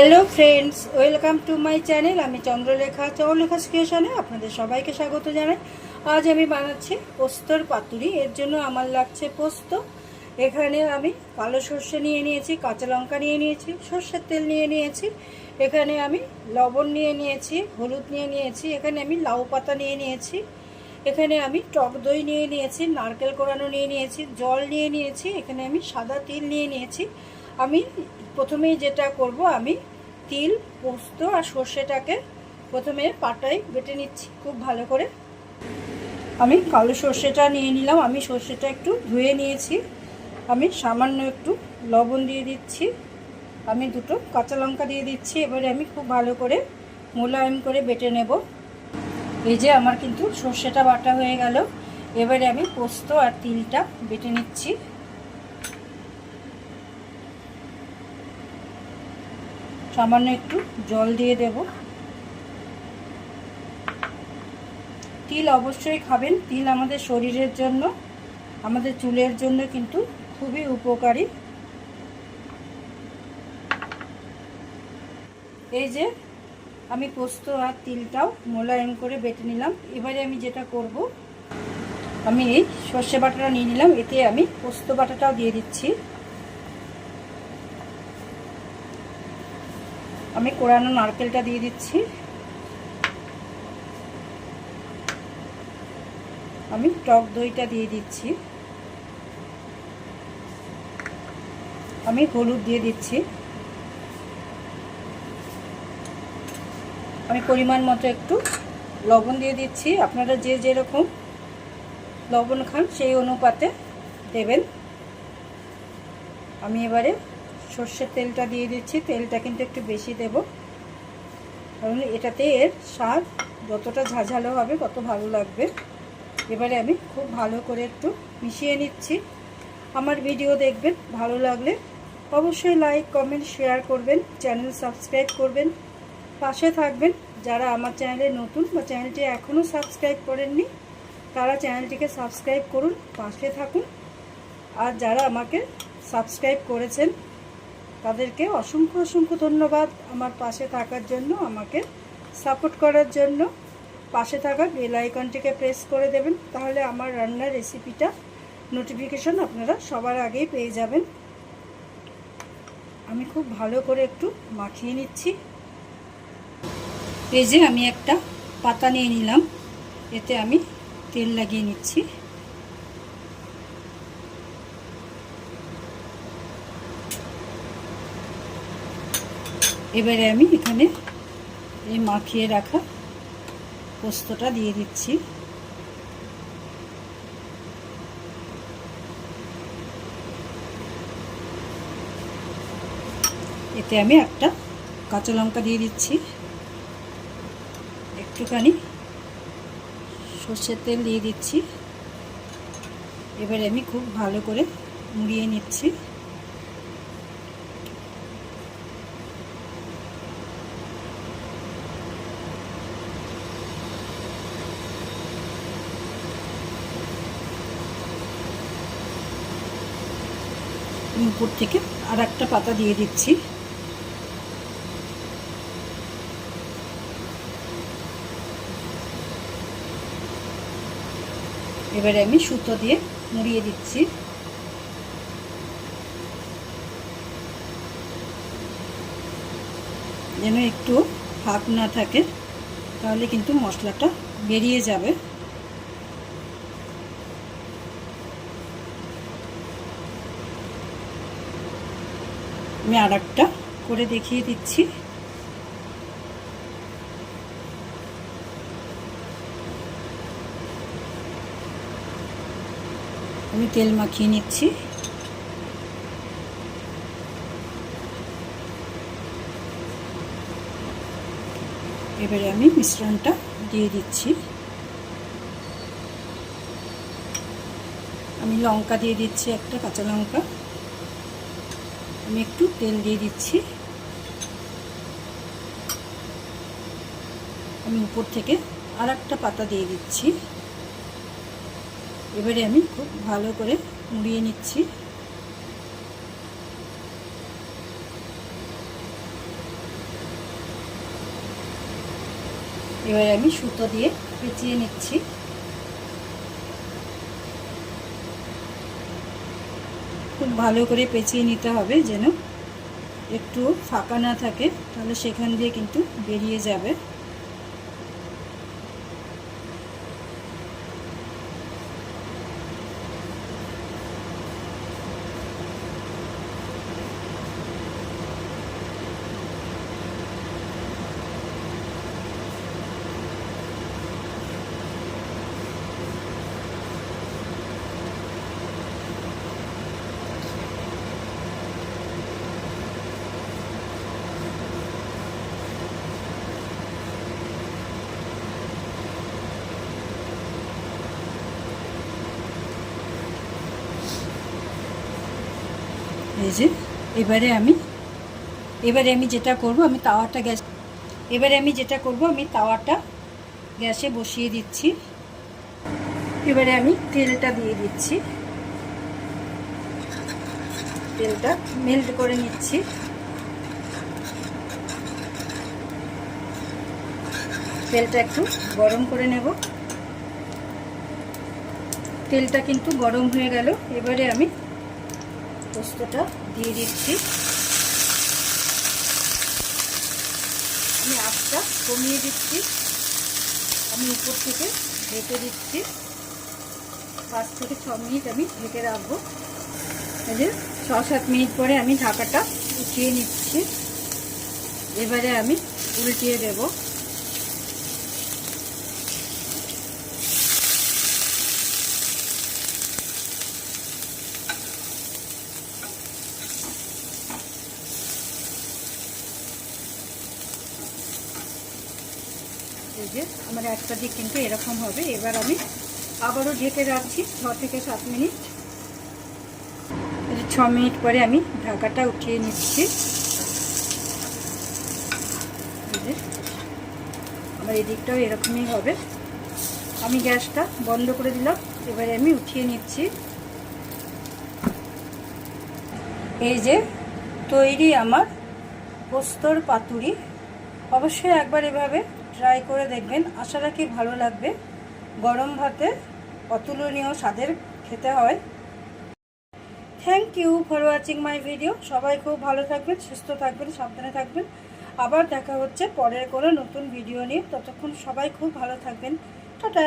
Hello friends welcome to my channel আমি চন্দ্রলেখা চন্দ্রলেখা ক্রিয়েশনে আপনাদের সবাইকে স্বাগত জানাই। আজ আমি বানাচ্ছি পোস্তর পাতুরি। এর জন্য আমার লাগছে পোস্ত। এখানে আমি কালো সর্ষে নিয়ে নিয়েছি, কাঁচা লঙ্কা নিয়ে নিয়েছি, সর্ষের তেল নিয়ে নিয়েছি। এখানে আমি লবণ নিয়ে নিয়েছি, হলুদ নিয়ে নিয়েছি। এখানে আমি লাউ পাতা নিয়ে নিয়েছি। এখানে আমি টক দই নিয়ে নিয়েছি, নারকেল কোড়ানো নিয়ে নিয়েছি, জল নিয়ে নিয়েছি। এখানে আমি সাদা তিল নিয়ে নিয়েছি। আমি প্রথমেই যেটা করব আমি তিল, পোস্ত আর সর্ষেটাকে প্রথমে পাটায় বেটে নিচ্ছি, খুব ভালো করে। আমি কালো সর্ষেটা নিয়ে নিলাম, আমি সর্ষেটা একটু ধুয়ে নিয়েছি। আমি সামান্য একটু লবণ দিয়ে দিচ্ছি। আমি দুটো কাঁচা লঙ্কা দিয়ে দিচ্ছি, এবারে আমি খুব ভালো করে মোলায়েম করে বেটে নেব। এই যে আমার কিন্তু সর্ষেটা বাটা হয়ে গেল। এবারে আমি পোস্ত আর তিলটা বেটে নিচ্ছি। সামান্য একটু জল দিয়ে দেব। তিল অবশ্যই খাবেন। তিল আমাদের শরীরের জন্য, আমাদের চুলের জন্য কিন্তু খুবই উপকারী। এই যে আমি পোস্ত আর তিলটাও মোলায়েম করে বেটে নিলাম। এবারে আমি যেটা করব, আমি এই সর্ষে বাটাটা নিয়ে নিলাম। এতে আমি পোস্ত বাটাটাও দিয়ে দিচ্ছি। আমি কোরানো নারকেলটা দিয়ে দিচ্ছি। আমি টক দইটা দিয়ে দিচ্ছি। আমি হলুদ দিয়ে দিচ্ছি। আমি পরিমাণ মতো একটু লবণ দিয়ে দিচ্ছি। আপনারা যে যেরকম লবণ খান সেই অনুপাতে দেবেন। আমি এবারে সর্ষের তেলটা দিয়ে দিচ্ছি। তেলটা কিন্তু একটু বেশি দেব। কারণ এটাতে এর স্বাদ যতটা ঝাঝালো হবে তত ভালো লাগবে। এবারে আমি খুব ভালো করে একটু মিশিয়ে নিচ্ছি। আমার ভিডিও দেখবেন, ভালো লাগলে অবশ্যই লাইক কমেন্ট শেয়ার করবেন চ্যানেল সাবস্ক্রাইব করবেন। পাশে থাকবেন। যারা আমার চ্যানেলে নতুন বা চ্যানেলটি এখনও সাবস্ক্রাইব করেননি, তারা চ্যানেলটিকে সাবস্ক্রাইব করুন, পাশে থাকুন। আর যারা আমাকে সাবস্ক্রাইব করেছেন তাদেরকে অসংখ্য অসংখ্য ধন্যবাদ আমার পাশে থাকার জন্য, আমাকে সাপোর্ট করার জন্য। পাশে থাকা বেল আইকনটিকে প্রেস করে দেবেন, তাহলে আমার রান্নার রেসিপিটা নোটিফিকেশন আপনারা সবার আগেই পেয়ে যাবেন। আমি খুব ভালো করে একটু মাখিয়ে নিচ্ছি। এই যে আমি একটা পাতা নিয়ে নিলাম, এতে আমি তেল লাগিয়ে নিচ্ছি। এবারে আমি এখানে এই মাখিয়ে রাখা পোস্তটা দিয়ে দিচ্ছি। এতে আমি একটা কাঁচা লঙ্কা দিয়ে দিচ্ছি। একটুখানি সর্ষের তেল দিয়ে দিচ্ছি। এবারে আমি খুব ভালো করে মুড়িয়ে নিচ্ছি। উপর থেকে আর একটা পাতা দিয়ে দিচ্ছি। এবারে আমি সুতো দিয়ে মুড়িয়ে দিচ্ছি। যেন একটু ফাঁক না থাকে, তাহলে কিন্তু মশলাটা বেরিয়ে যাবে। আমি আর একটা করে দেখিয়ে দিচ্ছি। আমি তেল মাখিয়ে নিচ্ছি। এবারে আমি মিশ্রণটা দিয়ে দিচ্ছি। আমি লঙ্কা দিয়ে দিচ্ছি একটা কাঁচা লঙ্কা। আমি একটু তেল দিয়ে দিচ্ছি। আমি উপর থেকে আর একটা পাতা দিয়ে দিচ্ছি। এবারে আমি খুব ভালো করে মুড়িয়ে নিচ্ছি। এবারে আমি সুতো দিয়ে পেঁচিয়ে নিচ্ছি। খুব ভালো করে পেঁচিয়ে নিতে হবে যেন একটু ফাঁকা না থাকে, তাহলে সেখান দিয়ে কিন্তু বেরিয়ে যাবে। এই যে, এবারে আমি এবারে আমি যেটা করব, আমি তাওয়াটা গ্যাস, এবারে আমি যেটা করব, আমি তাওয়াটা গ্যাসে বসিয়ে দিচ্ছি। এবারে আমি তেলটা দিয়ে দিচ্ছি। তেলটা মেল্ট করে নিচ্ছি। তেলটা একটু গরম করে নেব। তেলটা কিন্তু গরম হয়ে গেল। এবারে আমি পোস্তটা দিয়ে দিচ্ছি। আমি আটটা কমিয়ে দিচ্ছি। আমি উপর থেকে ঢেকে দিচ্ছি। পাঁচ থেকে ছ মিনিট আমি ঢেকে রাখব। এই ছ সাত মিনিট পরে আমি ঢাকাটা উঠিয়ে নিচ্ছি। এবারে আমি উল্টিয়ে দেবো। যে আমার একটা দিক কিন্তু এরকম হবে। এবার আমি আবারও ঢেকে রাখছি ছ থেকে সাত মিনিট। ছ মিনিট পরে আমি ঢাকাটা উঠিয়ে নিচ্ছি। আমার এদিকটাও এরকমই হবে। আমি গ্যাসটা বন্ধ করে দিলাম, এবারে আমি উঠিয়ে নিচ্ছি। এই যে তৈরি আমার পোস্তর পাতুরি। অবশ্যই একবার এভাবে ট্রাই করে দেখবেন। আশা রাখি ভালো লাগবে। গরম ভাতে অতুলনীয় স্বাদের খেতে হয়। Thank you for watching my video সবাই খুব ভালো থাকবেন, সুস্থ থাকবেন, সাবধানে থাকবেন। আবার দেখা হচ্ছে পরের কোনো নতুন ভিডিও নিয়ে। ততক্ষণ সবাই খুব ভালো থাকবেন। টাটা!